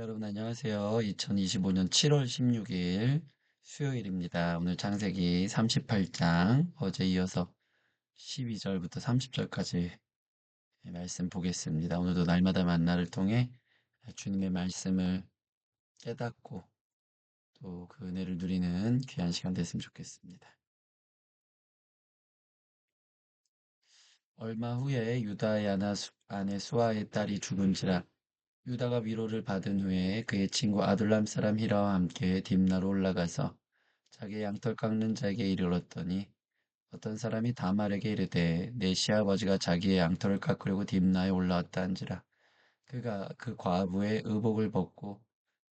여러분 안녕하세요. 2025년 7월 16일 수요일입니다. 오늘 창세기 38장 어제 이어서 12절부터 30절까지 말씀 보겠습니다. 오늘도 날마다 만나를 통해 주님의 말씀을 깨닫고 또 그 은혜를 누리는 귀한 시간 됐으면 좋겠습니다. 얼마 후에 유다의 아내 수아의 딸이 죽은지라 유다가 위로를 받은 후에 그의 친구 아둘람 사람 히라와 함께 딥나로 올라가서 자기의 양털 깎는 자에게 이르렀더니 어떤 사람이 다말에게 이르되 내 시아버지가 자기의 양털을 깎으려고 딥나에 올라왔다 한지라. 그가 그 과부의 의복을 벗고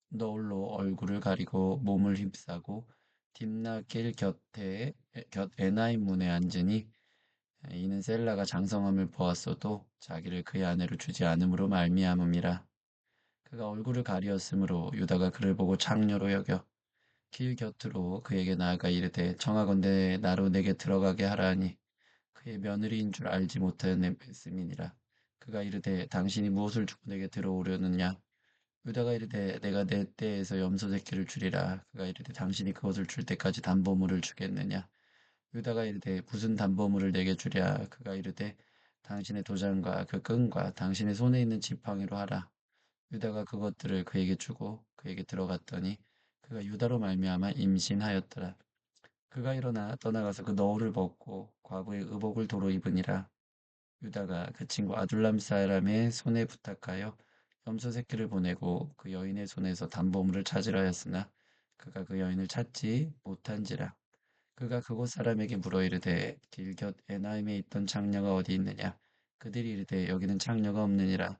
너울로 얼굴을 가리고 몸을 휩싸고 딥나 길 곁에 곁 에나임 문에 앉으니 이는 셀라가 장성함을 보았어도 자기를 그의 아내로 주지 않음으로 말미암음이라 그가 얼굴을 가리었으므로 유다가 그를 보고 창녀로 여겨 길 곁으로 그에게 나아가 이르되 청하건대 나로 내게 들어가게 하라니 그의 며느리인 줄 알지 못하였음이니라. 그가 이르되 당신이 무엇을 주고 내게 들어오려느냐? 유다가 이르되 내가 내 때에서 염소 새끼를 주리라. 그가 이르되 당신이 그것을 줄 때까지 담보물을 주겠느냐? 유다가 이르되 무슨 담보물을 내게 주랴? 그가 이르되 당신의 도장과 그 끈과 당신의 손에 있는 지팡이로 하라 유다가 그것들을 그에게 주고 그에게 들어갔더니 그가 유다로 말미암아 임신하였더라. 그가 일어나 떠나가서 그 너울을 벗고 과부의 의복을 도로 입으니라. 유다가 그 친구 아둘람 사람의 손에 부탁하여 염소 새끼를 보내고 그 여인의 손에서 담보물을 찾으라 하였으나 그가 그 여인을 찾지 못한지라. 그가 그곳 사람에게 물어 이르되 길곁 에나임에 있던 창녀가 어디 있느냐? 그들이 이르되 여기는 창녀가 없느니라.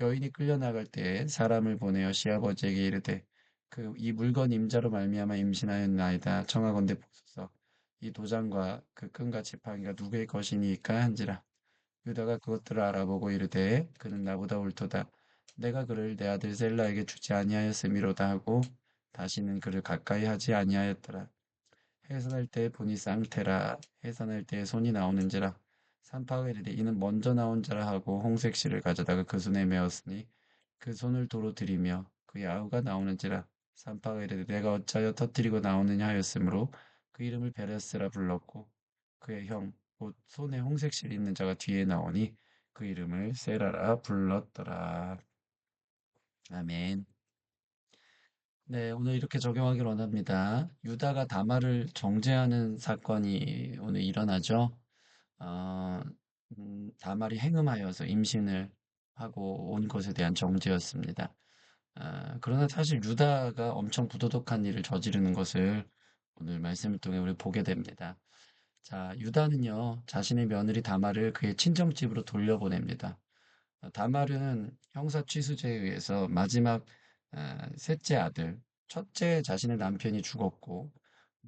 여인이 끌려나갈 때 사람을 보내어 시아버지에게 이르되 그 이 물건 임자로 말미암아 임신하였나이다. 청하건대 보소서. 이 도장과 그 끈과 지팡이가 누구의 것이니까 한지라. 유다가 그것들을 알아보고 이르되 그는 나보다 옳도다. 내가 그를 내 아들 셀라에게 주지 아니하였음이로다 하고 다시는 그를 가까이 하지 아니하였더라. 해산할 때 본이 쌍태라. 해산할 때 손이 나오는지라 산파가 이르되 이는 먼저 나온 자라 하고 홍색 실을 가져다가 그 손에 메었으니 그 손을 도로 들이며 그의 아우가 나오는지라 산파가 이르되 내가 어찌하여 터뜨리고 나오느냐 하였으므로 그 이름을 베레스라 불렀고 그의 형 곧 손에 홍색실 있는 자가 뒤에 나오니 그 이름을 세라라 불렀더라. 아멘. 네, 오늘 이렇게 적용하기를 원합니다. 유다가 다말을 정죄하는 사건이 오늘 일어나죠. 어, 음, 다말이 행음하여서 임신을 하고 온 것에 대한 정죄였습니다. 아, 그러나 사실 유다가 엄청 부도덕한 일을 저지르는 것을 오늘 말씀을 통해 우리 보게 됩니다. 자, 유다는요, 자신의 며느리 다말을 그의 친정집으로 돌려보냅니다. 어, 다말은 형사 취수제에 의해서 마지막 아, 셋째 아들, 첫째 자신의 남편이 죽었고,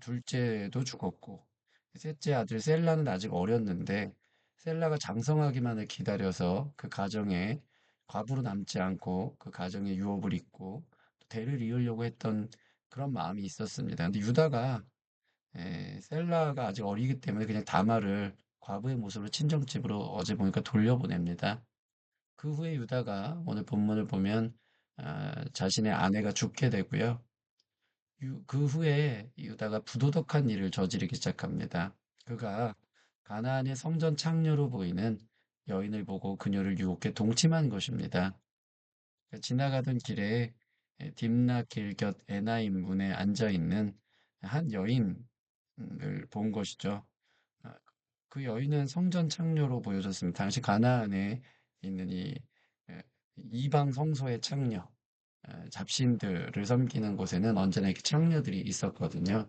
둘째도 죽었고, 셋째 아들 셀라는 아직 어렸는데 셀라가 장성하기만을 기다려서 그 가정에 과부로 남지 않고 그 가정에 유업을 잇고 대를 이으려고 했던 그런 마음이 있었습니다. 근데 유다가 에, 셀라가 아직 어리기 때문에 그냥 다말을 과부의 모습으로 친정집으로 어제 보니까 돌려보냅니다. 그 후에 유다가 오늘 본문을 보면 아, 자신의 아내가 죽게 되고요. 그 후에 유다가 부도덕한 일을 저지르기 시작합니다. 그가 가나안의 성전 창녀로 보이는 여인을 보고 그녀를 유혹해 동침한 것입니다. 지나가던 길에 딥나 길곁 에나임 문에 앉아 있는 한 여인을 본 것이죠. 아, 그 여인은 성전 창녀로 보여졌습니다. 당시 가나안에 있는 이 이방 성소의 창녀, 잡신들을 섬기는 곳에는 언제나 이렇게 창녀들이 있었거든요.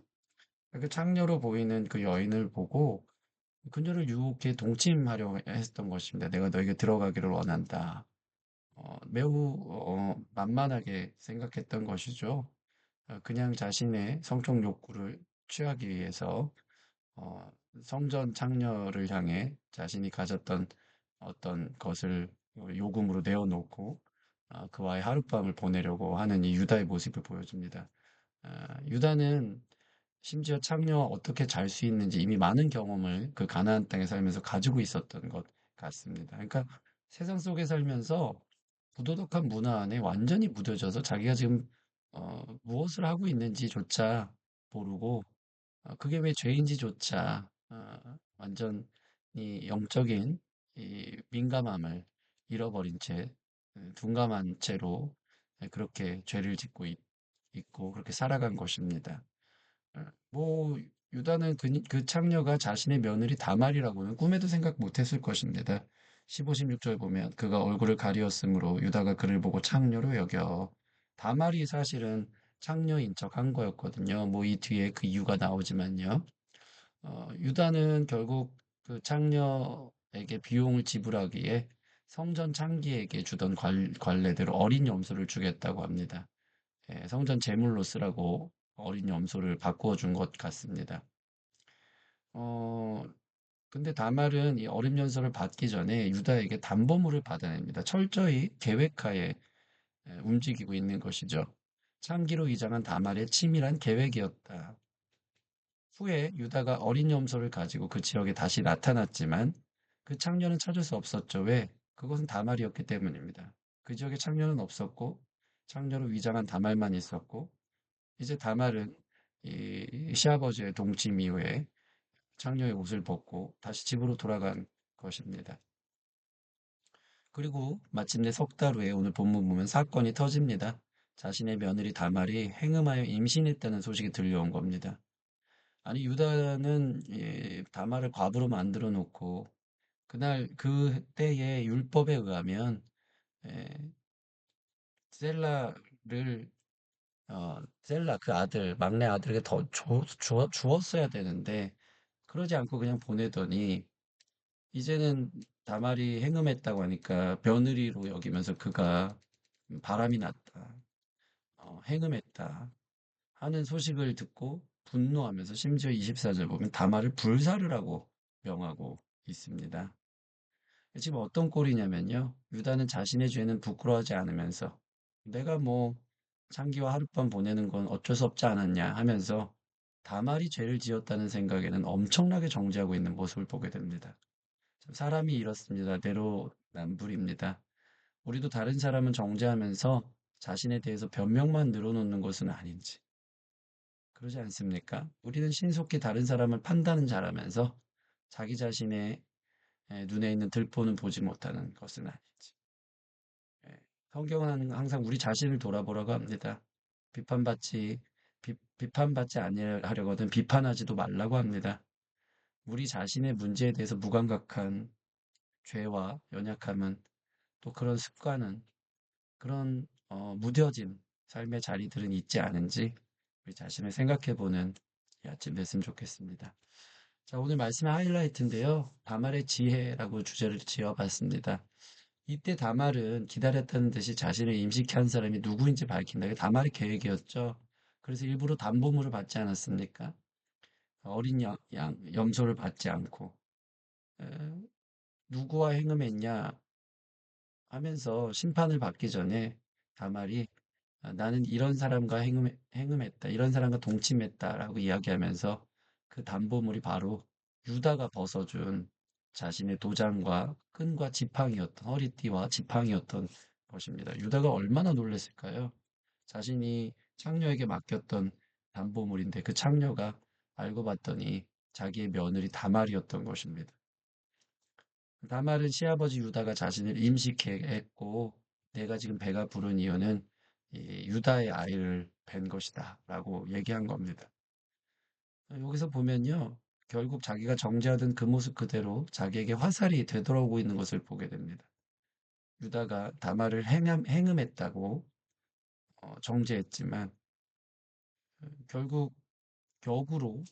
그 창녀로 보이는 그 여인을 보고 그녀를 유혹해 동침하려 했던 것입니다. 내가 너에게 들어가기를 원한다. 어, 매우 어, 만만하게 생각했던 것이죠. 어, 그냥 자신의 성적 욕구를 취하기 위해서 어, 성전 창녀를 향해 자신이 가졌던 어떤 것을 어, 요금으로 내어놓고 어, 그와의 하룻밤을 보내려고 하는 이 유다의 모습을 보여줍니다. 아, 유다는 심지어 창녀와 어떻게 잘 수 있는지 이미 많은 경험을 그 가나안 땅에 살면서 가지고 있었던 것 같습니다. 그러니까 세상 속에 살면서 부도덕한 문화 안에 완전히 묻어져서 자기가 지금 어, 무엇을 하고 있는지조차 모르고 어, 그게 왜 죄인지조차 어, 완전히 영적인 이 민감함을 잃어버린 채 에, 둔감한 채로 에, 그렇게 죄를 짓고 있, 고 그렇게 살아간 것입니다. 어, 뭐 유다는 그, 그 창녀가 자신의 며느리 다말이라고는 꿈에도 생각 못했을 것입니다. 15, 16절 보면 그가 얼굴을 가리었으므로 유다가 그를 보고 창녀로 여겨. 다말이 사실은 창녀인 척 한 거였거든요. 뭐 이 뒤에 그 이유가 나오지만요. 어, 유다는 결국 그 창녀에게 비용을 지불하기에 성전 창기에게 주던 관, 관례대로 어린 염소를 주겠다고 합니다. 예, 성전 제물로 쓰라고 어린 염소를 바꾸어 준 것 같습니다. 어, 근데 다말은 이 어린 염소를 받기 전에 유다에게 담보물을 받아냅니다. 철저히 계획하에 예, 움직이고 있는 것이죠. 창기로 위장한 다말의 치밀한 계획이었다. 후에 유다가 어린 염소를 가지고 그 지역에 다시 나타났지만 그 창녀는 찾을 수 없었죠. 왜? 그것은 다말이었기 때문입니다. 그 지역에 창녀는 없었고 창녀로 위장한 다말만 있었고 이제 다말은 이 시아버지의 동침 이후에 창녀의 옷을 벗고 다시 집으로 돌아간 것입니다. 그리고 마침내 석 달 후에 오늘 본문 보면 사건이 터집니다. 자신의 며느리 다말이 행음하여 임신했다는 소식이 들려온 겁니다. 아니 유다는 이 다말을 과부로 만들어 놓고 그날 그때의 율법에 의하면 에, 셀라를 어, 셀라 그 아들 막내 아들에게 더 주, 주, 주었어야 되는데 그러지 않고 그냥 보내더니 이제는 다말이 행음했다고 하니까 며느리로 여기면서 그가 바람이 났다. 어, 행음했다. 하는 소식을 듣고 분노하면서 심지어 24절 보면 다말을 불사를 하고 명하고 있습니다. 지금 어떤 꼴이냐면요. 유다는 자신의 죄는 부끄러워하지 않으면서 내가 뭐 창기와 하룻밤 보내는 건 어쩔 수 없지 않았냐 하면서 다말이 죄를 지었다는 생각에는 엄청나게 정죄하고 있는 모습을 보게 됩니다. 사람이 이렇습니다. 내로남불입니다. 우리도 다른 사람은 정죄하면서 자신에 대해서 변명만 늘어놓는 것은 아닌지. 그러지 않습니까? 우리는 신속히 다른 사람을 판단은 잘하면서 자기 자신의 눈에 있는 들보는 보지 못하는 것은 아닌지. 성경은 항상 우리 자신을 돌아보라고 합니다. 비판받지, 비, 비판받지 아니하려거든 비판하지도 말라고 합니다. 우리 자신의 문제에 대해서 무감각한 죄와 연약함은 또 그런 습관은 그런 어, 무뎌진 삶의 자리들은 있지 않은지 우리 자신을 생각해보는 이 아침 됐으면 좋겠습니다. 자, 오늘 말씀의 하이라이트인데요. 다말의 지혜라고 주제를 지어봤습니다. 이때 다말은 기다렸다는 듯이 자신을 임시케 한 사람이 누구인지 밝힌다. 이게 다말의 계획이었죠. 그래서 일부러 담보물을 받지 않았습니까? 어린 양, 양 염소를 받지 않고 에, 누구와 행음했냐 하면서 심판을 받기 전에 다말이 아, 나는 이런 사람과 행음, 행음했다. 이런 사람과 동침했다라고 이야기하면서 그 담보물이 바로 유다가 벗어준 자신의 도장과 끈과 지팡이였던 허리띠와 지팡이였던 것입니다. 유다가 얼마나 놀랐을까요? 자신이 창녀에게 맡겼던 담보물인데 그 창녀가 알고 봤더니 자기의 며느리 다말이었던 것입니다. 다말은 시아버지 유다가 자신을 임식했고 내가 지금 배가 부른 이유는 유다의 아이를 뵌 것이다 라고 얘기한 겁니다. 여기서 보면요. 결국 자기가 정죄하던 그 모습 그대로 자기에게 화살이 되돌아오고 있는 것을 보게 됩니다. 유다가 다말을 행함, 행음했다고 어, 정죄했지만 결국 격으로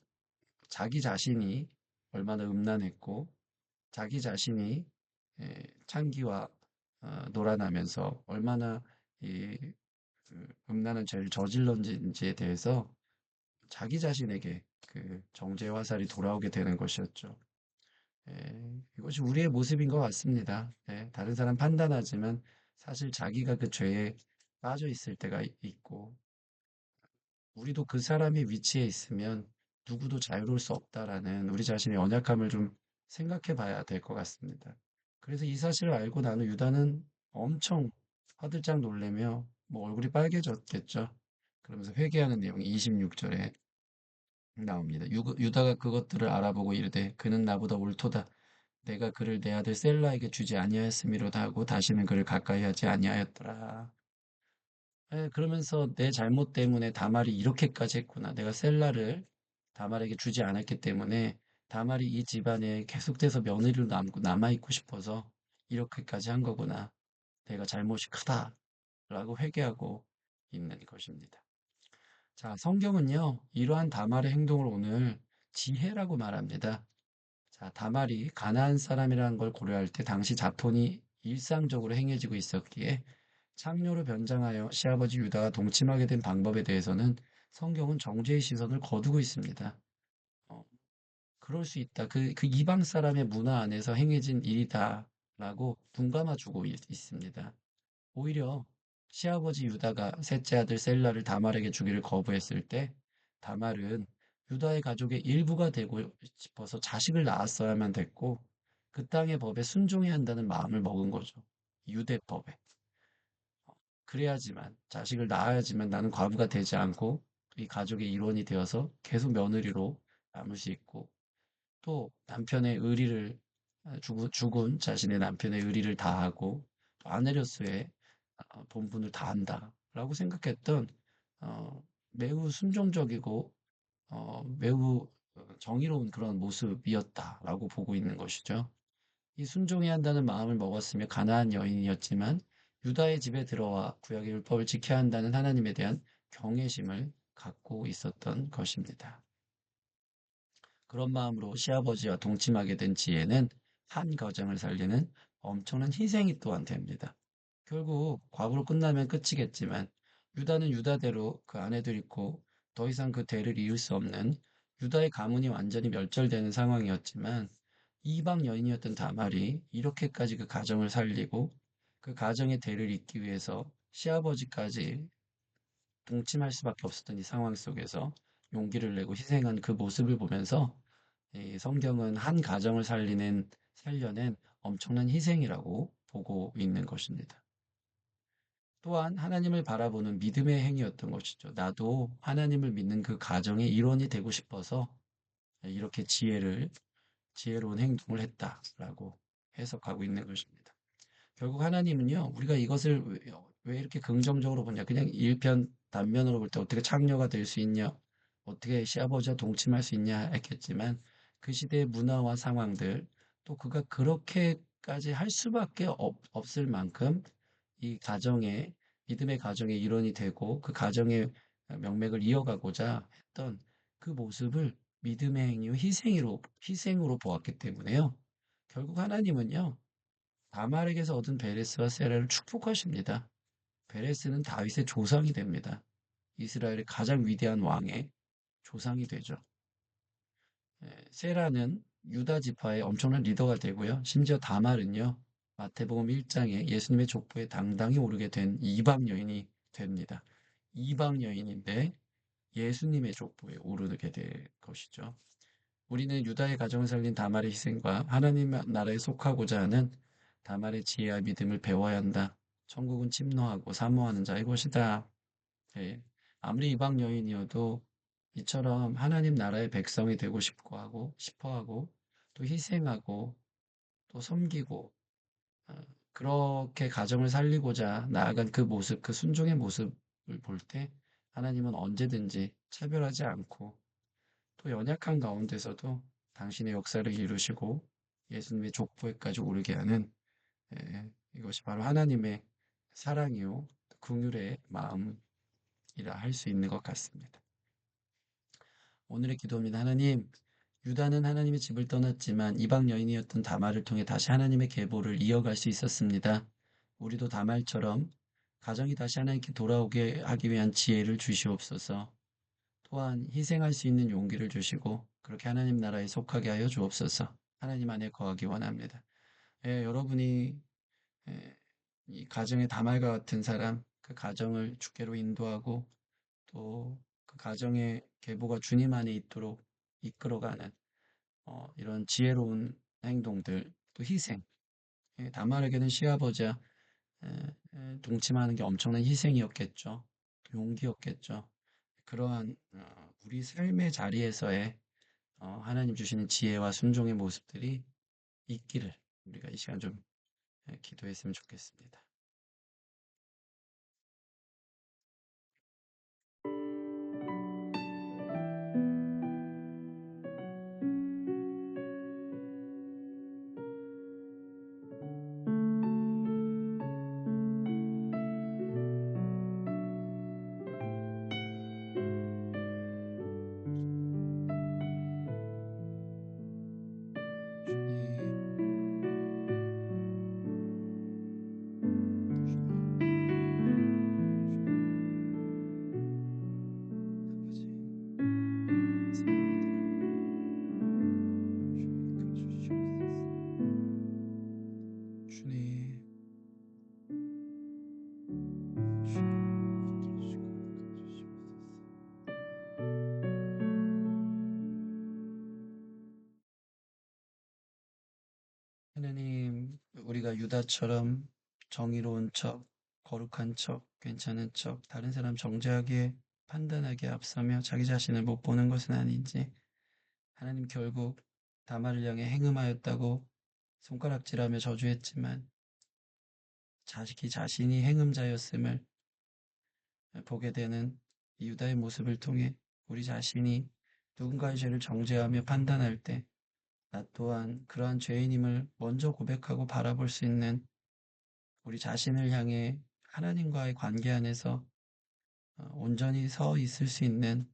자기 자신이 얼마나 음란했고 자기 자신이 창기와 어, 놀아나면서 얼마나 이그 음란한 죄를 저질렀는지에 대해서 자기 자신에게 그 정죄의 화살이 돌아오게 되는 것이었죠. 예, 이것이 우리의 모습인 것 같습니다. 예, 다른 사람 판단하지만 사실 자기가 그 죄에 빠져 있을 때가 이- 있고 우리도 그 사람의 위치에 있으면 누구도 자유로울 수 없다라는 우리 자신의 연약함을 좀 생각해 봐야 될 것 같습니다. 그래서 이 사실을 알고 나는 유다는 엄청 화들짝 놀래며 뭐 얼굴이 빨개졌겠죠. 그러면서 회개하는 내용이 26절에 나옵니다. 유, 유다가 그것들을 알아보고 이르되 그는 나보다 옳도다. 내가 그를 내 아들 셀라에게 주지 아니하였음이로다 하고 다시는 그를 가까이 하지 아니하였더라. 예, 그러면서 내 잘못 때문에 다말이 이렇게까지 했구나. 내가 셀라를 다말에게 주지 않았기 때문에 다말이 이 집안에 계속돼서 며느리로 남고 남아있고 싶어서 이렇게까지 한 거구나. 내가 잘못이 크다 라고 회개하고 있는 것입니다. 자, 성경은요, 이러한 다말의 행동을 오늘 지혜라고 말합니다. 자, 다말이 가나안 사람이라는 걸 고려할 때 당시 자폰이 일상적으로 행해지고 있었기에 창녀로 변장하여 시아버지 유다가 동침하게 된 방법에 대해서는 성경은 정죄의 시선을 거두고 있습니다. 어, 그럴 수 있다. 그, 그 이방 사람의 문화 안에서 행해진 일이다라고 눈감아주고 있, 있습니다. 오히려 시아버지 유다가 셋째 아들 셀라를 다말에게 주기를 거부했을 때 다말은 유다의 가족의 일부가 되고 싶어서 자식을 낳았어야만 됐고 그 땅의 법에 순종해야 한다는 마음을 먹은 거죠. 유대 법에. 그래야지만 자식을 낳아야지만 나는 과부가 되지 않고 이 가족의 일원이 되어서 계속 며느리로 남을 수 있고 또 남편의 의리를 아, 죽은, 자신의 남편의 의리를 다하고 또 아내로서의 어, 본분을 다한다라고 생각했던 어, 매우 순종적이고 어, 매우 어, 정의로운 그런 모습이었다라고 보고 있는 것이죠. 이 순종해야 한다는 마음을 먹었으며 가나안 여인이었지만 유다의 집에 들어와 구약의 율법을 지켜야 한다는 하나님에 대한 경외심을 갖고 있었던 것입니다. 그런 마음으로 시아버지와 동침하게 된 지혜는 한 가정을 살리는 엄청난 희생이 또한 됩니다. 결국 과부로 끝나면 끝이겠지만 유다는 유다대로 그 아내도 있고 더 이상 그 대를 이을 수 없는 유다의 가문이 완전히 멸절되는 상황이었지만 이방 여인이었던 다말이 이렇게까지 그 가정을 살리고 그 가정의 대를 잇기 위해서 시아버지까지 동침할 수밖에 없었던 이 상황 속에서 용기를 내고 희생한 그 모습을 보면서 이 성경은 한 가정을 살리는 살려낸 엄청난 희생이라고 보고 있는 것입니다. 또한 하나님을 바라보는 믿음의 행위였던 것이죠. 나도 하나님을 믿는 그 가정의 일원이 되고 싶어서 이렇게 지혜를 지혜로운 행동을 했다라고 해석하고 있는 것입니다. 결국 하나님은요, 우리가 이것을 왜, 왜 이렇게 긍정적으로 보냐? 그냥 일편 단면으로 볼 때 어떻게 창녀가 될 수 있냐? 어떻게 시아버지와 동침할 수 있냐 했겠지만 그 시대의 문화와 상황들 또 그가 그렇게까지 할 수밖에 없, 없을 만큼 이 가정의 믿음의 가정의 일원이 되고 그 가정의 명맥을 이어가고자 했던 그 모습을 믿음의 행위와 희생으로 희생으로 보았기 때문에요. 결국 하나님은요. 다말에게서 얻은 베레스와 세라를 축복하십니다. 베레스는 다윗의 조상이 됩니다. 이스라엘의 가장 위대한 왕의 조상이 되죠. 예, 세라는 유다 지파의 엄청난 리더가 되고요. 심지어 다말은요. 마태복음 1장에 예수님의 족보에 당당히 오르게 된 이방 여인이 됩니다. 이방 여인인데 예수님의 족보에 오르게 될 것이죠. 우리는 유다의 가정을 살린 다말의 희생과 하나님 나라에 속하고자 하는 다말의 지혜와 믿음을 배워야 한다. 천국은 침노하고 사모하는 자의 것이다. 예, 아무리 이방 여인이어도 이처럼 하나님 나라의 백성이 되고 싶고 하고 싶어 하고 또 희생하고 또 섬기고 어, 그렇게 가정을 살리고자 나아간 그 모습, 그 순종의 모습을 볼 때 하나님은 언제든지 차별하지 않고 또 연약한 가운데서도 당신의 역사를 이루시고 예수님의 족보에까지 오르게 하는 예, 이것이 바로 하나님의 사랑이요 긍휼의 마음이라 할 수 있는 것 같습니다. 오늘의 기도입니다. 하나님, 유다는 하나님의 집을 떠났지만 이방 여인이었던 다말을 통해 다시 하나님의 계보를 이어갈 수 있었습니다. 우리도 다말처럼 가정이 다시 하나님께 돌아오게 하기 위한 지혜를 주시옵소서. 또한 희생할 수 있는 용기를 주시고 그렇게 하나님 나라에 속하게 하여 주옵소서. 하나님 안에 거하기 원합니다. 예, 여러분이 예, 이 가정의 다말과 같은 사람, 그 가정을 주께로 인도하고 또 그 가정의 계보가 주님 안에 있도록 이끌어가는 어, 이런 지혜로운 행동들, 또 희생. 예, 다말에게는 시아버지와 예, 예, 동침하는 게 엄청난 희생이었겠죠. 용기였겠죠. 그러한 어, 우리 삶의 자리에서의 어, 하나님 주시는 지혜와 순종의 모습들이 있기를 우리가 이 시간 좀 예, 기도했으면 좋겠습니다. 우리가 유다처럼 정의로운 척, 거룩한 척, 괜찮은 척, 다른 사람 정죄하게 판단하게 앞서며 자기 자신을 못 보는 것은 아닌지, 하나님 결국 다말을 향해 행음하였다고 손가락질하며 저주했지만, 자식이 자신이 행음자였음을 보게 되는 이 유다의 모습을 통해 우리 자신이 누군가의 죄를 정죄하며 판단할 때, 나 또한 그러한 죄인임을 먼저 고백하고 바라볼 수 있는 우리 자신을 향해 하나님과의 관계 안에서 어, 온전히 서 있을 수 있는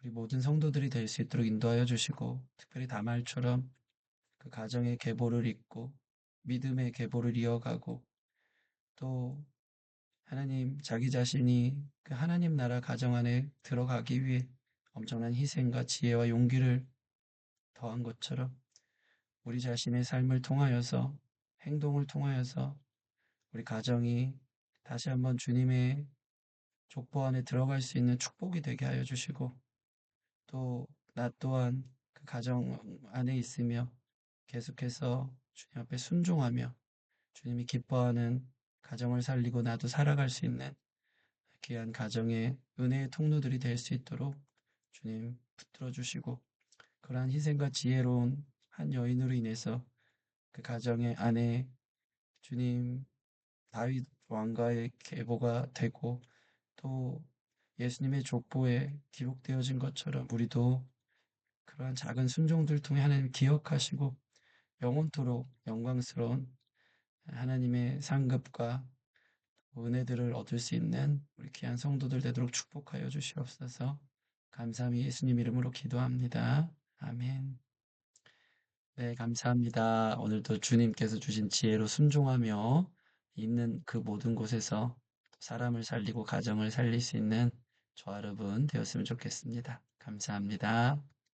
우리 모든 성도들이 될 수 있도록 인도하여 주시고 특별히 다말처럼 그 가정의 계보를 잇고 믿음의 계보를 이어가고 또 하나님 자기 자신이 그 하나님 나라 가정 안에 들어가기 위해 엄청난 희생과 지혜와 용기를 더한 것처럼 우리 자신의 삶을 통하여서 행동을 통하여서 우리 가정이 다시 한번 주님의 족보 안에 들어갈 수 있는 축복이 되게 하여 주시고 또 나 또한 그 가정 안에 있으며 계속해서 주님 앞에 순종하며 주님이 기뻐하는 가정을 살리고 나도 살아갈 수 있는 귀한 가정의 은혜의 통로들이 될 수 있도록 주님 붙들어 주시고 그러한 희생과 지혜로운 한 여인으로 인해서 그 가정의 안에 주님 다윗 왕가의 계보가 되고 또 예수님의 족보에 기록되어진 것처럼 우리도 그러한 작은 순종들 통해 하나님 기억하시고 영원토록 영광스러운 하나님의 상급과 은혜들을 얻을 수 있는 우리 귀한 성도들 되도록 축복하여 주시옵소서. 감사함이 예수님 이름으로 기도합니다. 아멘. 네, 감사합니다. 오늘도 주님께서 주신 지혜로 순종하며 있는 그 모든 곳에서 사람을 살리고 가정을 살릴 수 있는 저와 여러분 되었으면 좋겠습니다. 감사합니다.